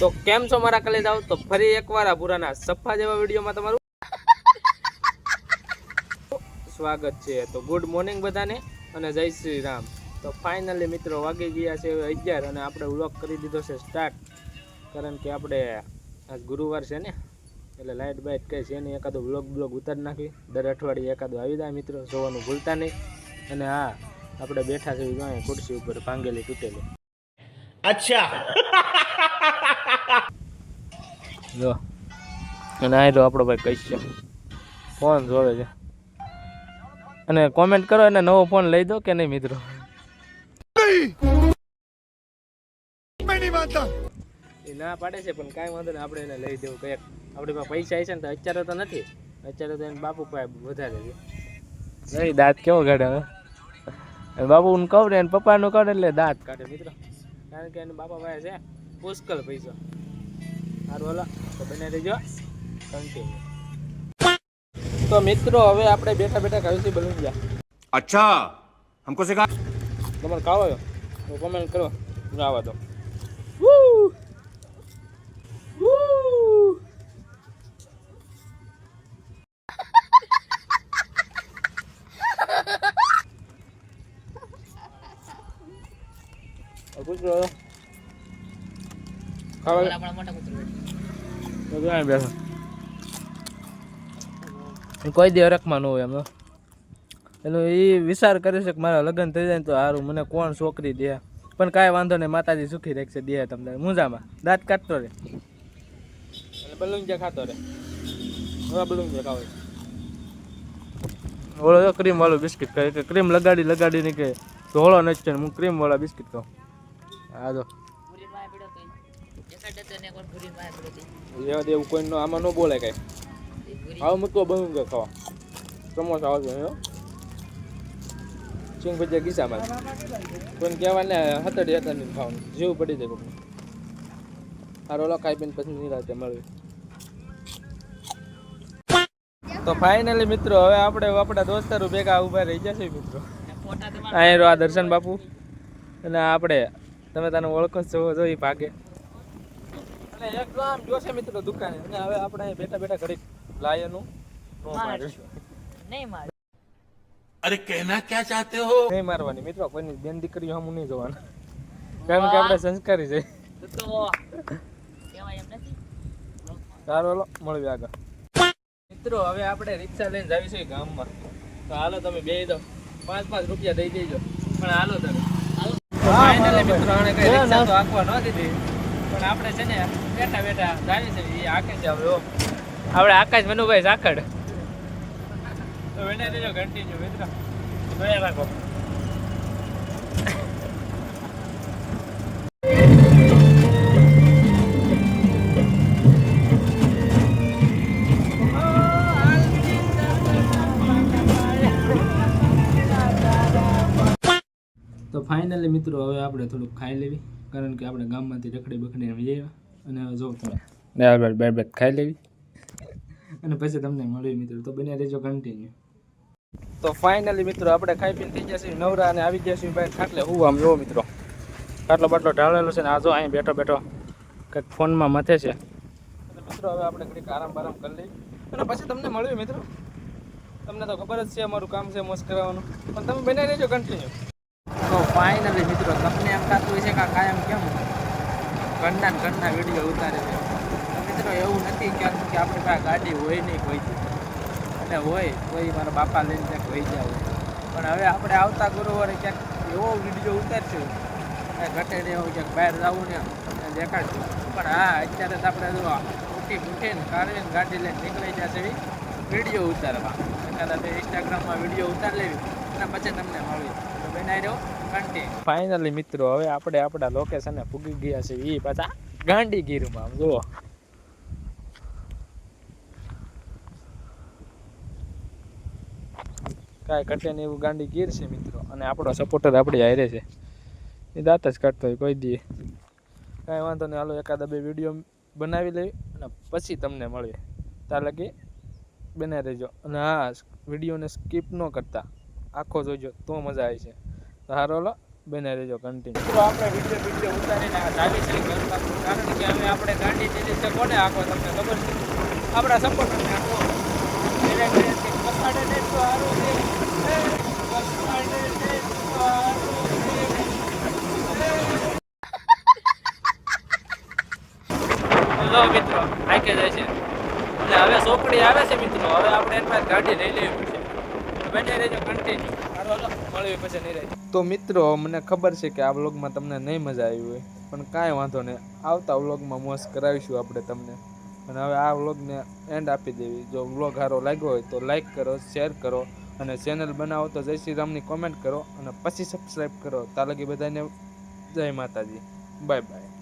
તો કેમ છો મારા કલે જાવ તો ફરી એકવાર આ પુરાના સફા જેવા વિડીયોમાં તમારું સ્વાગત છે. તો ગુડ મોર્નિંગ બધાને અને જય શ્રી રામ. તો ફાઇનલી મિત્રો વાગી ગયા છે અગિયાર અને આપણે વ્લોગ કરી દીધો છે સ્ટાર્ટ. કારણ કે આપણે આજ ગુરુવાર છે ને, એટલે લાઇટ બાઇટ કંઈ છે નહીં. એકાદો વ્લોગ બ્લોગ ઉતારી નાખી. દર અઠવાડિયે એકાદો આવી જાય મિત્રો, જોવાનું ભૂલતા નહીં. અને હા, આપણે બેઠા છે જોઈએ ખુરશી ઉપર ભાંગેલી તૂટેલી. અચ્છા. જો. અને આ આપણો ભાઈ કહીશ ફોન જોવે છે. અને કોમેન્ટ કરો એને નવો ફોન લઈ દો કે નહીં મિત્રો? એ ના પાડે છે પણ કાંઈ વાંધો નહીં. આપણે એને લઈ દેવું કંઈક. આપણી પાસે પૈસા છે ને તો અત્યારે તો નથી. અત્યારે તો એને બાપુ પાસે વધારે છે. નહીં દાંત કેવો કાઢે હવે? બાપુ ને કહું ને પપ્પાનું કહું એટલે દાંત કાઢે મિત્રો. કારણ કે એના બાપા પાસે છે પુષ્કળ પૈસો. સારું ઓલા તો બને દેજો કન્ટિન્યુ તો મિત્રો હવે આપણે બેઠા બેઠા ખાવી બની ગયા અચ્છા હમકો સે તમારે ખાવ તો કોમેન્ટ કરો આવા દો કૂતરો હતો. ખાવા બેઠો. કોઈ દે રખમાં ન હોય એમ તો. એનો એ વિચાર કરે છે કે મારા લગ્ન થઈ જાય તો સારું મને કોણ છોકરી દે? પણ કાંઈ વાંધો નહીં માતાજી સુખી રાખશે દે તમને. મુંજામાં દાંત કાઢતો રે. અને બલુંજિયા ખાતો રે. હવે બલુંજિયા ખાવે ઓલો ક્રીમ વાળું બિસ્કિટ કહે કે ક્રીમ લગાડી લગાડીને કે ધોળો નચ્યો હું ક્રીમ વાળા બિસ્કિટ ખાઉં. હા જો. એવા દે એવું કોઈ આમાં ન બોલે કાંઈ. આવું મૂકો કે ખાવા. સમોસા આવશે હો. સિંગ ભજીયા ગીસામાં. કોઈને કહેવાય ને હતડી હતડી ખાવાનું. જેવું પડી જાય કોઈને આ લો ખાઈ પીને પછી નિરાતે મળવી. તો ફાઇનલી મિત્રો હવે આપણે આપણા દોસ્તારો ભેગા ઊભા રહી જશે મિત્રો. અહીં આ દર્શન બાપુ. અને આપણે તમે તને ઓળખો છો જો એ ભાગે. અને એકદમ જોશે મિત્રો દુકાને અને હવે આપણે બેઠા બેઠા ઘડી લાયનું નો મારશું નહીં માર. અરે કહેના ક્યાં ચાહતે હો? નહીં મારવાની મિત્રો કોઈની બેન દીકરી હમ નહીં જોવાના. કારણ કે આપણે સંસ્કારી છે. તો કહેવાય એમ સારું હલો મળવી આગળ. મિત્રો હવે આપણે રિક્ષા લઈને જાવીશું ગામમાં. તો હાલો તમે બે દો. પાંચ પાંચ રૂપિયા દઈ દેજો. પણ હાલો તમે. ફાઇનલી મિત્રો આને કઈ રિક્ષા તો આંકવા ન દીધી. પણ આપણે છે ને બેઠા બેઠા જાવી છે એ આકે છે હવે. આપણે આકાશ મનુભાઈ સાખડ તો વેણે દેજો કન્ટિન્યુ મિત્રો. જોયા રાખો. ફાઇનલી મિત્રો હવે આપણે થોડુંક ખાઈ લેવી કારણ કે આપણે ગામમાંથી રખડી બખડીને આવી આવ્યા અને હવે જો તમે બરાબર બરાબર ખાઈ લેવી. અને પછી તમને મળ્યું મિત્રો. તો બને રહેજો કન્ટિન્યુ તો ફાઇનલી મિત્રો આપણે ખાઈ પીને થઈ ગયા છીએ. નવરા અને આવી ગયા છીએ ભાઈ ખાટલે. હું આમ જોવો મિત્રો. ખાટલો બાટલો ઢાળેલો છે ને આ જો અહીં બેઠો બેઠો કંઈક ફોનમાં મથે છે. મિત્રો હવે આપણે કંઈક આરામ બારામ કરી લઈએ. અને પછી તમને મળ્યું મિત્રો. તમને તો ખબર જ છે અમારું કામ છે મોસ કરાવવાનું પણ તમે બને રહેજો કન્ટિન્યુ ફાઇનલી મિત્રો, તમને એમ થતું હોય છે કે કાયમ કેમ ઘરના ને ઘરના વીડિયો ઉતારે છે? મિત્રો, એવું નથી ક્યાંક કે આપણી પાસે ગાડી હોય નહીં કોઈ અને હોય કોઈ મારા બાપા લઈને ક્યાંક વહી જાય પણ હવે આપણે આવતા ગુરુવારે ક્યાંક એવો વીડિયો ઉતારશું ઘટે ને એવું ક્યાંક બહાર જવું ને દેખાડશું. પણ હા, અત્યારે તો આપણે જો ઉઠી ઉઠીને કાઢીને ગાડી લઈને નીકળી જશે એવી વીડિયો ઉતારવા. એટલે તમે ઇન્સ્ટાગ્રામમાં વીડિયો ઉતારી લેવી અને પછી તમને મળી ફાઇનલી મિત્રો, હવે આપણે આપણા લોકેશને પૂગી ગયા છે એ પાછા ગાંડી ગીરમાં જુઓ. કાંઈ કટે ને એવું ગાંડી ગીર છે મિત્રો, અને આપણો સપોર્ટર આપણી હારે છે. એ દાંત જ કાઢતો હોય, કોઈ દે. કાંઈ વાંધો નહીં, હાલો એકાદા બે વીડિયો બનાવી લઈ અને પછી તમને મળીએ. ત્યાં લગી બને રહેજો અને હા વિડીયોને સ્કીપ ન કરતા. આખો જોઈજો તો મજા આવી છે. તો હારો લો બને રહેજો કન્ટિન્યુ તો આપણે વીડિયો વીડિયો ઉતારીને આ ચાલી છે. કારણ કે હવે આપણે ગાડી દીધી છે કોને આખો તમને ખબર છે? આપણા સપોર્ટરને આખો. એને છે ને તો હારું છે એ, ને તો હારું. લો મિત્રો આકે જાય છે. એટલે હવે સોપડી આવે છે મિત્રો હવે આપણે એમાં ગાડી લઈ લેવી તો મિત્રો, મને ખબર છે કે આ વ્લોગમાં તમને નહીં મજા આવી હોય, પણ કાંઈ વાંધો નહીં. આવતા વ્લોગમાં મોજ કરાવીશું આપણે તમને. અને હવે આ વ્લોગને એન્ડ આપી દેવી. જો વ્લોગ સારો લાગ્યો હોય તો લાઈક કરો શેર કરો, અને ચેનલ બનાવો તો જય શ્રી રામની કોમેન્ટ કરો, અને પછી સબસ્ક્રાઈબ કરો. તાલગી બધાને જય માતાજી. Bye bye